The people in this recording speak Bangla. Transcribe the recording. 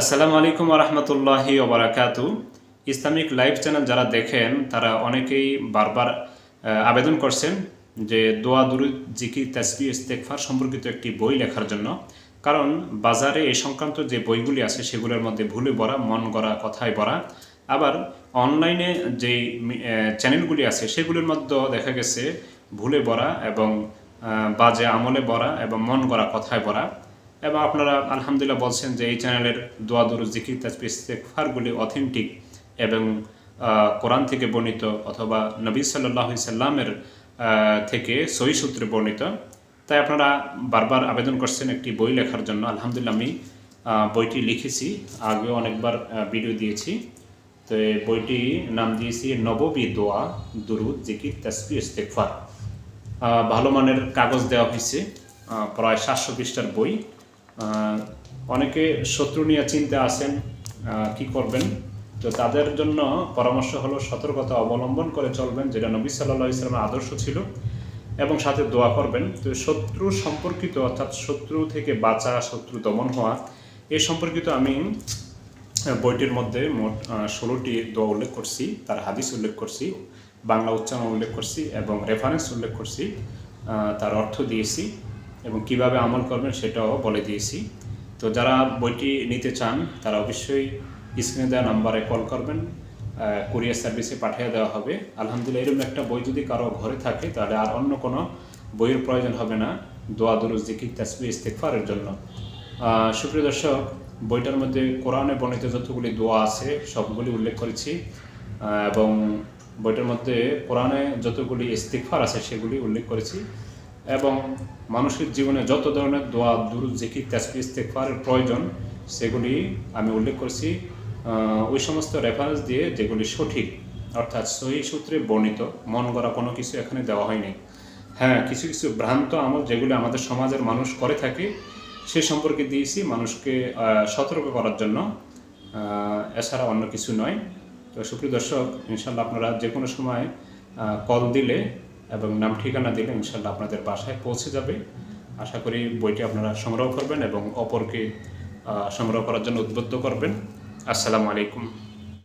আসসালামু আলাইকুম রহমতুল্লাহি ওবরাকাতু। ইসলামিক লাইভ চ্যানেল যারা দেখেন, তারা অনেকেই বারবার আবেদন করছেন যে দোয়া, দুরুদ জিকি তাসবি ইস্তেকফার সম্পর্কিত একটি বই লেখার জন্য। কারণ বাজারে এই সংক্রান্ত যে বইগুলি আছে, সেগুলোর মধ্যে ভুলে ভরা মন গড়া, কথায় ভরা আবার অনলাইনে যেই চ্যানেলগুলি আছে, সেগুলির মধ্যেও দেখা গেছে ভুলে ভরা এবং বাজে আমলে ভরা এবং মন গড়া, কথায় ভরা এবং আপনারা আলহামদুলিল্লাহ বলছেন যে এই চ্যানেলের দোয়া দুরু জিকির ইস্তেকফারগুলি অথেন্টিক এবং কোরআন থেকে বর্ণিত অথবা নবী সাল্লাহ সাল্লামের থেকে সহি সূত্রে বর্ণিত। তাই আপনারা বারবার আবেদন করছেন একটি বই লেখার জন্য। আলহামদুলিল্লাহ আমি বইটি লিখেছি। আগেও অনেকবার ভিডিও দিয়েছি। তো এই বইটি নাম দিয়েছি নববী দোয়া, দুরুদ, জিকির তাসবি ইস্তেকফার ভালো মানের কাগজ দেওয়া হয়েছে। প্রায় সাতশো পৃষ্ঠার বই। অনেকে শত্রু নিয়ে চিন্তা আহ, কি করবেন? তো তাদের জন্য পরামর্শ হলো সতর্কতা অবলম্বন করে চলবেন যেটা নবী সাল্লাহ ইসলামের আদর্শ ছিল এবং সাথে দোয়া করবেন। তো শত্রু সম্পর্কিত অর্থাৎ শত্রু থেকে বাঁচা শত্রু দমন হওয়া এ সম্পর্কিত আমি বইটির মধ্যে মোট ষোলোটি দোয়া উল্লেখ করছি তার হাদিস উল্লেখ করছি বাংলা উচ্চারণ উল্লেখ করছি এবং রেফারেন্স উল্লেখ করছি তার অর্থ দিয়েছি। এবং কীভাবে আমল করবেন সেটাও বলে দিয়েছি। তো যারা বইটি নিতে চান, তারা অবশ্যই স্ক্রিনে দেওয়া নাম্বারে কল করবেন কুরিয়ার সার্ভিসে পাঠিয়ে দেওয়া হবে। আলহামদুলিল্লাহ, এরকম একটা বই যদি কারও ঘরে থাকে, তাহলে আর অন্য কোনো বইয়ের প্রয়োজন হবে না। দোয়া, দুরুজ, জিকির তাসবি ইস্তেকফারের জন্য। সুপ্রিয় দর্শক, বইটার মধ্যে কোরআনে বর্ণিত যতগুলি দোয়া আছে, সবগুলি উল্লেখ করেছি। এবং বইটার মধ্যে কোরআনে যতগুলি ইস্তিকফার আছে, সেগুলি উল্লেখ করেছি। এবং মানুষের জীবনে যত ধরনের দোয়া দুরু জিকির তাসবি ইস্তেকফারের প্রয়োজন, সেগুলি আমি উল্লেখ করছি ওই সমস্ত রেফারেন্স দিয়ে যেগুলি সঠিক, অর্থাৎ সহি সূত্রে বর্ণিত, মন গড়া কোনো কিছু এখানে দেওয়া হয়নি। হ্যাঁ কিছু কিছু ভ্রান্ত আমল যেগুলি আমাদের সমাজের মানুষ করে থাকে, সে সম্পর্কে দিয়েছি মানুষকে সতর্ক করার জন্য এছাড়া অন্য কিছু নয়। তো সুপ্রিয় দর্শক ইনশাল্লাহ আপনারা যে কোনো সময় কল দিলে এবং নাম ঠিকানা দিলে ইনশাল্লাহ আপনাদের বাসায় পৌঁছে যাবে। আশা করি বইটি আপনারা সংগ্রহ করবেন এবং অপরকে সংগ্রহ করার জন্য উদ্বুদ্ধ করবেন। আসসালামু আলাইকুম।